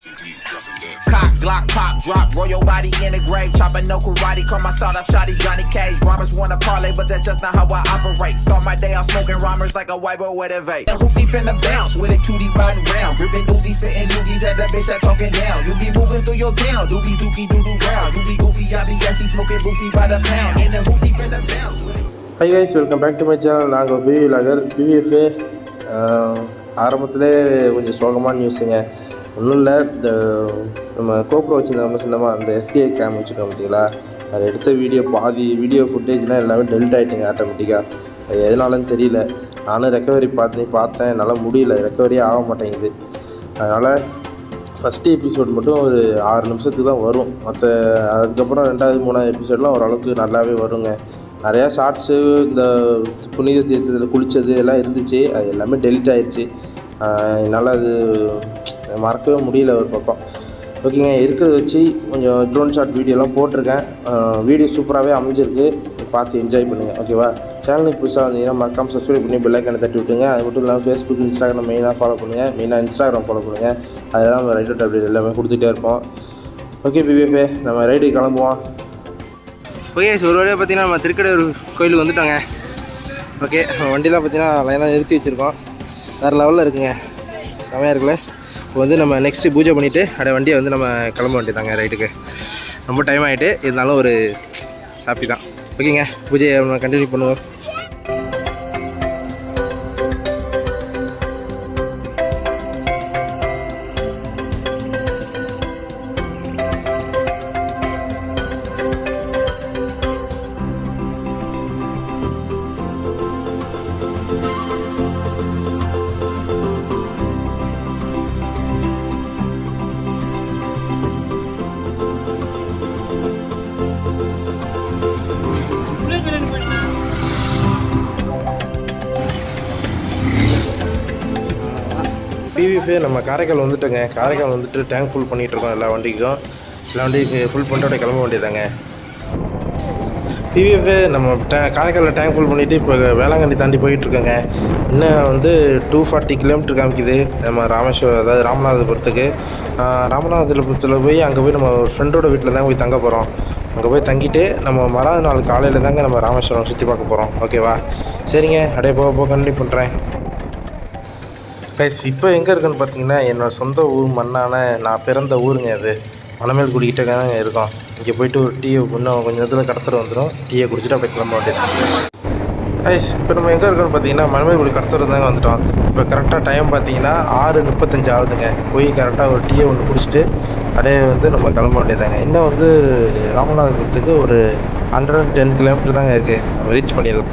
Cock, Glock, pop, drop, roll your body in the grave. Chopping no karate, call my sawed off shotty Johnny Cage. Rhymers wanna parlay, but that's just not how I operate. Start my day off smoking rhymers like a white boy with a vape. And hoopty finna bounce with a 2D riding round. Gripping doozies, spitting loogies at that bitch that talking down. You be moving through your town, doobie dookie doo doo round. You be goofy, I be assy, smoking goofy by the pound. And the hoopty finna bounce with it. Hi guys welcome back to my channel நாங்கள் PV லாகர் பிவிஎஃப்ஏ ஆரம்பத்திலே கொஞ்சம் சோகமான நியூஸுங்க ஒன்றும் இல்லை இந்த நம்ம கோப்ரோ வச்சுருந்தோம்னு சொன்னோமா அந்த எஸ்கே கேம் வச்சுருக்கோம் பார்த்தீங்களா அதை எடுத்த வீடியோ பாதி வீடியோ ஃபுட்டேஜ்லாம் எல்லாமே டெலிட் ஆகிட்டுங்க ஆட்டோமேட்டிக்காக அது எதனாலன்னு தெரியல. நானும் ரெக்கவரி பார்த்து பார்த்தேன் என்னால் முடியல. ரெக்கவரியே ஆக மாட்டேங்குது. அதனால் ஃபஸ்ட்டு எபிசோட் மட்டும் ஒரு ஆறு நிமிஷத்துக்கு தான் வரும். மற்ற அதுக்கப்புறம் ரெண்டாவது மூணாவது எபிசோட்லாம் ஓரளவுக்கு நல்லாவே வருங்க. நிறையா ஷார்ட்ஸு இந்த புனித தீர்த்தத்தில் குளித்தது எல்லாம் இருந்துச்சு. அது எல்லாமே டெலிட் ஆயிடுச்சு என்னால் அது மறக்கவே முடியல ஒரு பக்கம். ஓகேங்க இருக்கிறத வச்சு கொஞ்சம் ட்ரோன் ஷாட் வீடியோலாம் போட்டிருக்கேன். வீடியோ சூப்பராகவே அமைஞ்சிருக்கு. பார்த்து என்ஜாய் பண்ணுங்கள் ஓகேவா சேனலுக்கு புதுசாக வந்தீங்கன்னா மறக்காம சப்ஸ்கிரைப் பண்ணி பெல்லைக்கான தட்டி விட்டுங்க அது மட்டும் இல்லாமல் ஃபேஸ்புக் இன்ஸ்டாகிராம் மெயினாக ஃபாலோ பண்ணுங்கள் மெயினாக இன்ஸ்டாகிராம் ஃபாலோ பண்ணுங்கள் அதெல்லாம் நம்ம ரைட் அவுட் அப்டேட் எல்லாமே கொடுத்துட்டே இருப்போம். ஓகே பிபிஎஃபே நம்ம ரைடு கிளம்புவோம். ஓகே ஒரு வழியாக பார்த்தீங்கன்னா நம்ம திருக்கடையூர் கோயிலுக்கு வந்துட்டோங்க. ஓகே வண்டிலாம் பார்த்தீங்கன்னா லைனாக நிறுத்தி வச்சுருக்கோம். வேறு லெவலில் இருக்குங்க. செமையாக இருக்குல்ல? இப்போ வந்து நம்ம நெக்ஸ்ட்டு பூஜை பண்ணிவிட்டு அப்படியே வண்டியை வந்து நம்ம கிளம்ப வேண்டியதாங்க ரைட்டுக்கு ரொம்ப டைம் ஆகிட்டு இருந்தாலும் ஒரு ஹாப்பி தான் ஓகேங்க பூஜையை நம்ம கண்டினியூ பண்ணுவோம். பிவிஎஃபே நம்ம காரைக்கால் வந்துட்டோங்க. காரைக்கால் வந்துட்டு டேங்க் ஃபுல் பண்ணிகிட்ருக்கோம் எல்லா வண்டிக்கும். எல்லா வண்டிக்கு ஃபுல் பண்ணிட்டு அப்படியே கிளம்ப வேண்டியதாங்க பிவிஎஃபே நம்ம டே காரைக்காலில் டேங்க் ஃபுல் பண்ணிவிட்டு இப்போ வேளாங்கண்ணி தாண்டி போயிட்டுருக்கோங்க. இன்னும் வந்து டூ ஃபார்ட்டி கிலோமீட்டர் காமிக்குது. நம்ம ராமேஸ்வரம் அதாவது ராமநாதபுரத்துக்கு. ராமநாதபுரத்தில் போய் அங்கே போய் நம்ம ஃப்ரெண்டோட வீட்டில் தான் போய் தங்க போகிறோம் அங்கே போய் தங்கிட்டு நம்ம மறாவது நாள் காலையில் தாங்க நம்ம ராமேஸ்வரம் சுற்றி பார்க்க போகிறோம் ஓகேவா சரிங்க. அப்படியே போக போக கண்டினியூ பண்ணுறேன் கைஸ் இப்போ எங்கே இருக்குன்னு பார்த்தீங்கன்னா என்னோடய சொந்த ஊர் மண்ணான நான் பிறந்த ஊருங்க அது. மணமேல் குடிக்கிட்டே தாங்க இருக்கோம். இங்கே போயிட்டு ஒரு டீயை இன்னும் கொஞ்சம் நேரத்தில் கடத்தர் வந்துடும் டீயை குடிச்சிட்டு அப்படியே கிளம்ப வேண்டியது கைஸ் இப்போ நம்ம எங்கே இருக்கோம்னு பார்த்தீங்கன்னா மணமேல் குடி கடத்தர் தாங்க வந்துட்டோம். இப்போ கரெக்டாக டைம் பார்த்தீங்கன்னா ஆறு முப்பத்தஞ்சு ஆகுதுங்க. போய் கரெக்டாக ஒரு டீயை ஒன்று குடிச்சிட்டு அப்படியே வந்து நம்ம கிளம்ப வேண்டியதாங்க இன்னும் வந்து ராமநாதபுரத்துக்கு ஒரு ஹண்ட்ரட் அண்ட் டென் கிலோமீட்டர் தாங்க இருக்குது நம்ம ரீச் பண்ணிடலாம்.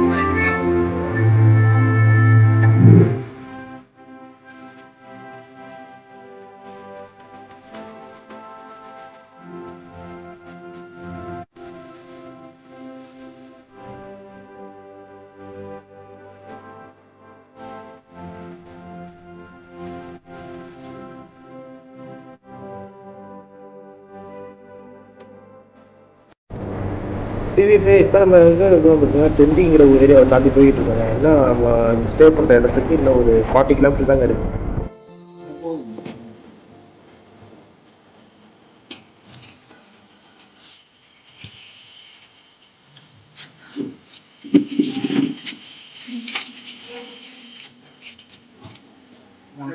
பிவிபி இப்போ நம்ம பார்த்தீங்கன்னா செண்டிங்கிற ஒரு ஏரியாவை தாண்டி போயிட்டு இருக்கோங்க இன்னும் நம்ம ஸ்டே பண்ணுற இடத்துக்கு இன்னும் ஒரு ஃபார்ட்டி கிலோமீட்டர் தாங்க இருக்கு.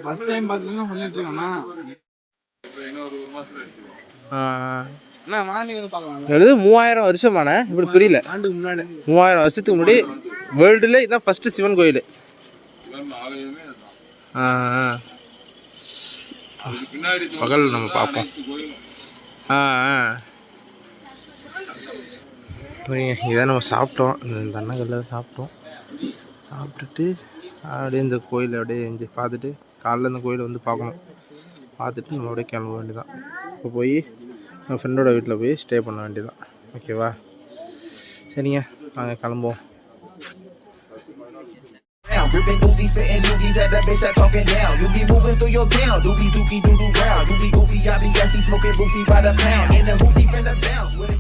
ஃபர்ஸ்ட் டைம் பார்த்தீங்கன்னா சொல்லிட்டு இருக்கேண்ணா எழுது மூவாயிரம் வருஷமாண்ணே? இப்படி புரியல. மூவாயிரம் வருஷத்துக்கு முன்னாடி வேர்ல்டுல இதான் ஃபர்ஸ்ட் சிவன் கோயில். பகல் நம்ம பார்ப்போம். ஆ சரிங்க இதான் நம்ம சாப்பிட்டோம். இந்த அண்ணங்கல்ல சாப்பிட்டோம். சாப்பிட்டுட்டு அப்படியே இந்த கோயிலை அப்படியே இங்கே பார்த்துட்டு காலைல இந்த கோயிலை வந்து பார்க்கணும். பார்த்துட்டு நம்ம அப்படியே கிளம்ப வேண்டியதான் இப்போ போய் என் ஃப்ரெண்டோட வீட்டில் போய் ஸ்டே பண்ண வேண்டியதான் ஓகேவா சரிங்க நாங்கள் கிளம்புவோம். Ripping Uzi, spitting doogies at that bitch that talking down. You be moving through your town, doobie dookie doo doo round. You be goofy, I be gassy, smoking goofy by the pound. In the hoopty finna bounce.